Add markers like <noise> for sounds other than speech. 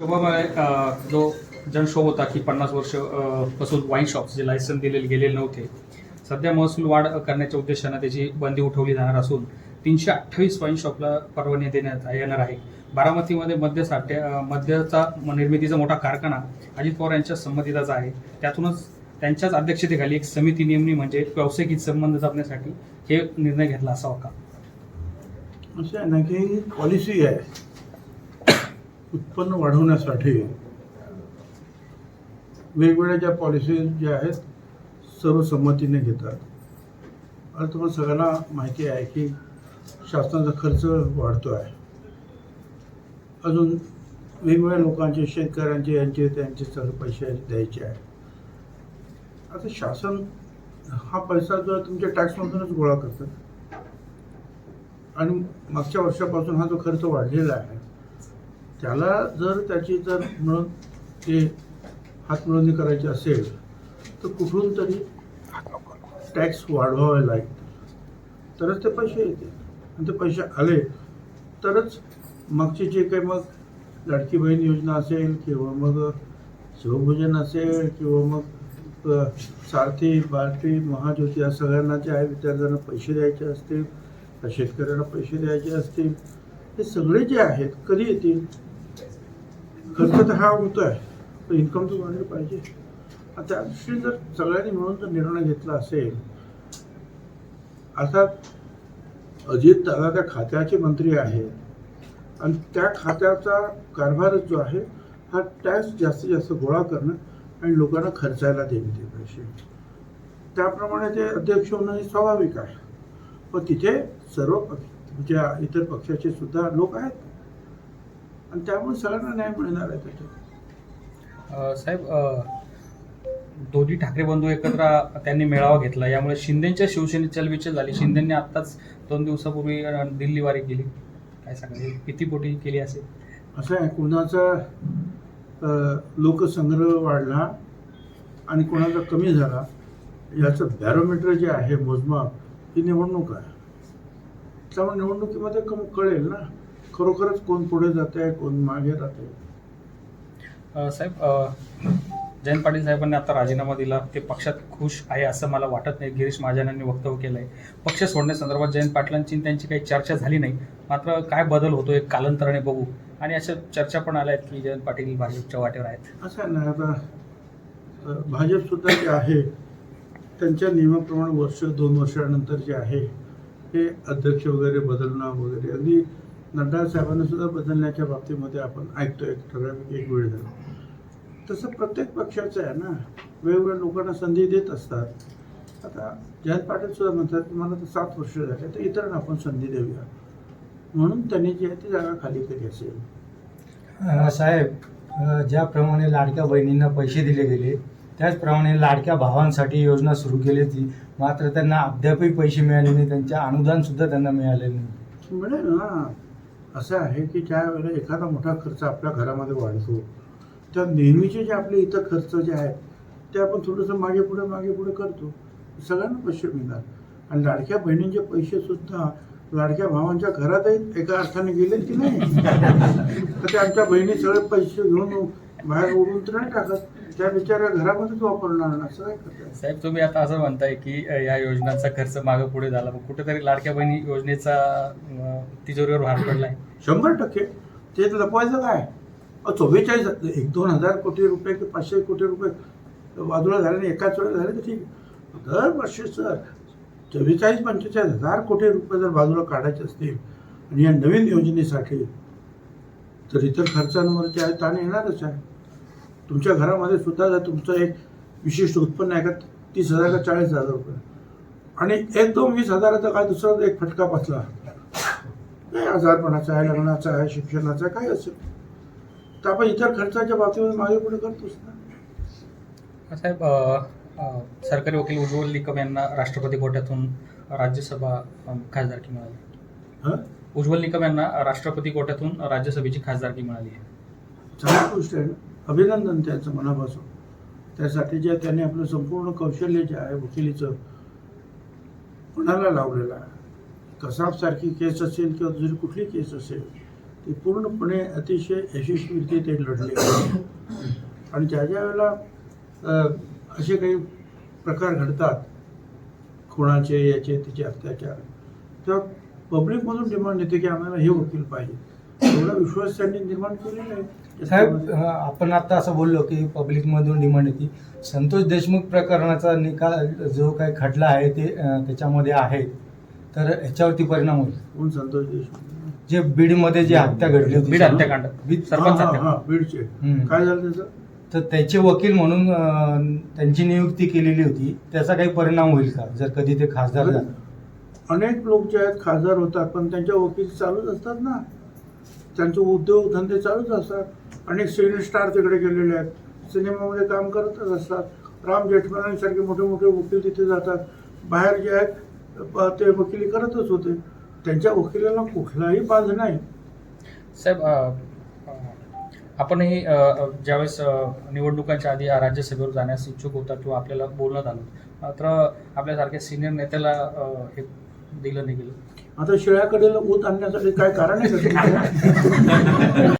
शोभामुळे जो जनशोभ होता की पन्नास वर्षपासून वाईन शॉप्स जे लायसन दिलेले गेलेले नव्हते. सध्या महसूल वाढ करण्याच्या उद्देशानं त्याची बंदी उठवली जाणार असून तीनशे अठ्ठावीस वाईन शॉपला परवानगी देण्यात येणार आहे. बारामतीमध्ये मद्य साठ्या मद्याचा निर्मितीचा मोठा कारखाना अजित पवार यांच्या संमतीचा आहे. त्यातूनच त्यांच्याच अध्यक्षतेखाली एक समिती नेमणी म्हणजे व्यावसायिक संबंध जपण्यासाठी हे निर्णय घेतला असावा का? असं आहे ना की पॉलिसी आहे. उत्पन्न वाढवण्यासाठी वेगवेगळ्या ज्या पॉलिसीज ज्या आहेत सर्व संमतीने घेतात. आता तुम्हाला सगळ्यांना माहिती आहे की शासनाचा खर्च वाढतो आहे अजून वेगवेगळ्या लोकांचे शेतकऱ्यांचे यांचे त्यांचे सगळे पैसे द्यायचे आहे आता शासन हा पैसा जो तुमच्या टॅक्समधूनच गोळा करतं. आणि मागच्या वर्षापासून हा जो खर्च वाढलेला आहे त्याला जर त्याची जर म्हणून ते हातमिळवणी करायची असेल तर कुठून तरी टॅक्स वाढवावे लागेल. तरच ते पैसे येतील. आणि ते पैसे आले तरच मागचे जे काही मग लाडकी बहीण योजना असेल किंवा मग शिवभोजन असेल किंवा मग सारथी बारथी महाज्योती या सगळ्यांना जे आहे विद्यार्थ्यांना पैसे द्यायचे असतील शेतकऱ्यांना पैसे द्यायचे असतील हे सगळे जे आहेत कधी येतील? खर्च तर हा होतो आहे पण इन्कम तर वाढलं पाहिजे. त्या दृष्टीने जर सगळ्यांनी मिळून जर निर्णय घेतला असेल आता अजित दादा त्या खात्याचे मंत्री आहेत आणि त्या खात्याचा कारभारच जो आहे हा टॅक्स जास्तीत जास्त गोळा करणं आणि लोकांना खर्चायला देणे ते पैसे. त्याप्रमाणे ते अध्यक्ष होणं हे स्वाभाविक आहे. पण तिथे सर्व पक्ष ज्या इतर पक्षाचे सुद्धा लोक आहेत. आणि त्यामुळे सगळ्यांना न्याय मिळणार आहे त्याच्यात. साहेब दोन्ही ठाकरे बंधू एकत्र त्यांनी मेळावा घेतला. यामुळे शिंदेच्या शिवसेनेत चलबिचल झाली. शिंदेंनी आत्ताच दोन दिवसापूर्वी अ, दिल्ली वारी केली काय सांगाल? किती पोटी केली असेल? असं आहे कोणाचा लोकसंग्रह वाढला आणि कोणाचा कमी झाला याचं बॅरोमीटर जे आहे मोजमाप ही निवडणूक आहे. त्यामुळे निवडणुकीमध्ये कम कळेल ना. खरोखरच कोण पुढे जाते कोण मागे अ, साहेब जयंत पाटील साहेबांनी आता राजीनामा दिला. ते पक्षात खुश आहे असं मला वाटत नाही. गिरीश महाजनांनी वक्तव्य केलं आहे पक्ष सोडण्यासंदर्भात जयंत पाटलांची त्यांची काही चर्चा झाली नाही. मात्र काय बदल होतो एक कालांतराने बघू. आणि अशा चर्चा पण आल्या आहेत की जयंत पाटील भाजपच्या वाटेवर आहेत. असं आहे ना आता भाजपसुद्धा जे आहे त्यांच्या नियमाप्रमाणे वर्ष दोन वर्षानंतर जे आहे हे अध्यक्ष वगैरे बदलणं वगैरे अगदी नड्डा साहेबांना सुद्धा बदलण्याच्या बाबतीमध्ये आपण ऐकतो एक ठराविक एक वेळ झाला. तसं प्रत्येक पक्षाचं आहे ना वेगवेगळ्या लोकांना संधी देत असतात. आता जयंत पाटील सुद्धा म्हणतात की मला तर सात वर्ष झाले तर इतरांना आपण संधी देऊया. म्हणून त्यांनी जी आहे ती जागा खाली केली असेल. साहेब ज्याप्रमाणे लाडक्या बहिणींना पैसे दिले गेले त्याचप्रमाणे लाडक्या भावांसाठी योजना सुरू केली होती. मात्र त्यांना अद्यापही पैसे मिळाले नाही त्यांच्या अनुदान सुद्धा त्यांना मिळाले नाही. मिळेल ना. असं आहे की ज्यावेळेला एखादा मोठा खर्च आपल्या घरामध्ये वाढतो त्या नेहमीचे जे आपले इतर खर्च जे आहेत ते आपण थोडंसं मागे पुढे मागे पुढे करतो. सगळ्यांना पैसे मिळणार. आणि लाडक्या बहिणींचे पैसे सुद्धा लाडक्या भावांच्या घरातही एका अर्थाने गेले की नाही? तर ते आमच्या बहिणी सगळे पैसे घेऊन बाहेर उडून तर नाही टाकत. त्या बिचाऱ्या घरामध्येच वापरणार ना असं साहेब तुम्ही आता असं म्हणताय की अ, या योजनांचा खर्च मागे पुढे झाला. मग कुठेतरी लाडक्या बहिणी योजनेचा अ, तिजोरीवर भार पडलाय. शंभर टक्के. ते लपवायचं काय? अहो, चव्वेचाळीस एक दोन हजार कोटी रुपये की पाचशे कोटी रुपये. बाजूला झाले आणि एकाच वेळेला झाले तर ठीक. दरवर्षी सर चव्वेचाळीस पंचेचाळीस हजार कोटी रुपये जर बाजूला काढायचे असतील आणि या नवीन योजनेसाठी तर इतर खर्चांवर आहे ताण येणारच आहे. तुमच्या घरामध्ये सुद्धा जर तुमचं एक विशिष्ट उत्पन्न आहे का तीस हजार का चाळीस हजार रुपये. आणि एक दोन वीस हजाराचा काय दुसरा एक फटका बसला. काय आजारपणाचा आहे लग्नाचा आहे शिक्षणाचा काय असेल. तर आपण इतर खर्चाच्या बाबतीमध्ये मागे पुढे करतोच ना. साहेब सरकारी वकील उज्ज्वल निकम यांना राष्ट्रपती कोट्यातून राज्यसभा खासदारकी मिळाली. हं? उज्ज्वल निकम यांना राष्ट्रपती कोट्यातून राज्यसभेची खासदारकी मिळाली आहे. चांगली गोष्ट आहे ना. अभिनंदन त्याचं मनापासून. त्यासाठी जे त्याने आपलं संपूर्ण कौशल्य जे आहे वकिलीचं कोणाला लावलेलं आहे. कसाबसारखी केस असेल किंवा दुसरी कुठली केस असेल ती पूर्णपणे अतिशय यशस्वीरित्या ते लढले. आणि ज्या ज्या वेळेला असे काही प्रकार घडतात खुणाचे याचे तिचे अत्याचार तेव्हा पब्लिकमधून डिमांड येते की आम्हाला हे वकील पाहिजे. एवढा विश्वास त्यांनी निर्माण केलेला आहे. साहेब आपण आता असं बोललो की पब्लिकमधून डिमांड येते संतोष देशमुख प्रकरणाचा निकाल जो काही खटला आहे ते त्याच्यामध्ये आहे. तर ह्याच्यावरती परिणाम होईल. कोण संतोष देशमुख? जे बीडमध्ये जी हत्या घडली होती बीड हत्याकांड. बीड- सरपंच हा, हा, हत्याकांड. हा, बीडचे. हम्म. काय झालं त्याचं? तर त्याचे वकील म्हणून अ, त्यांची नियुक्ती केलेली होती. त्याचा काही परिणाम होईल का जर कधी ते खासदार झाले? अनेक लोक जे आहेत खासदार होतात पण त्यांच्या वकील चालूच असतात ना. त्यांचे उद्योगधंदे चालूच असतात. अनेक सिने स्टार तिकडे गेलेले आहेत. सिनेमामध्ये काम करतच असतात. राम जेठमलांसारखे मोठे मोठे वकील तिथे जातात. बाहेर जे आहेत ते वकिली करतच होते. त्यांच्या वकिलाला कुठलाही बाज नाही. साहेब आपणही ज्यावेळेस निवडणुकांच्या आधी राज्यसभेवर जाण्यास इच्छुक होता किंवा आपल्याला बोलण्यात आलं मात्र आपल्यासारख्या सिनियर नेत्याला हे दिलं नाही गेलं. आता शिळ्याकडे ऊत आणण्यासाठी काय कारण आहे? <laughs> <laughs>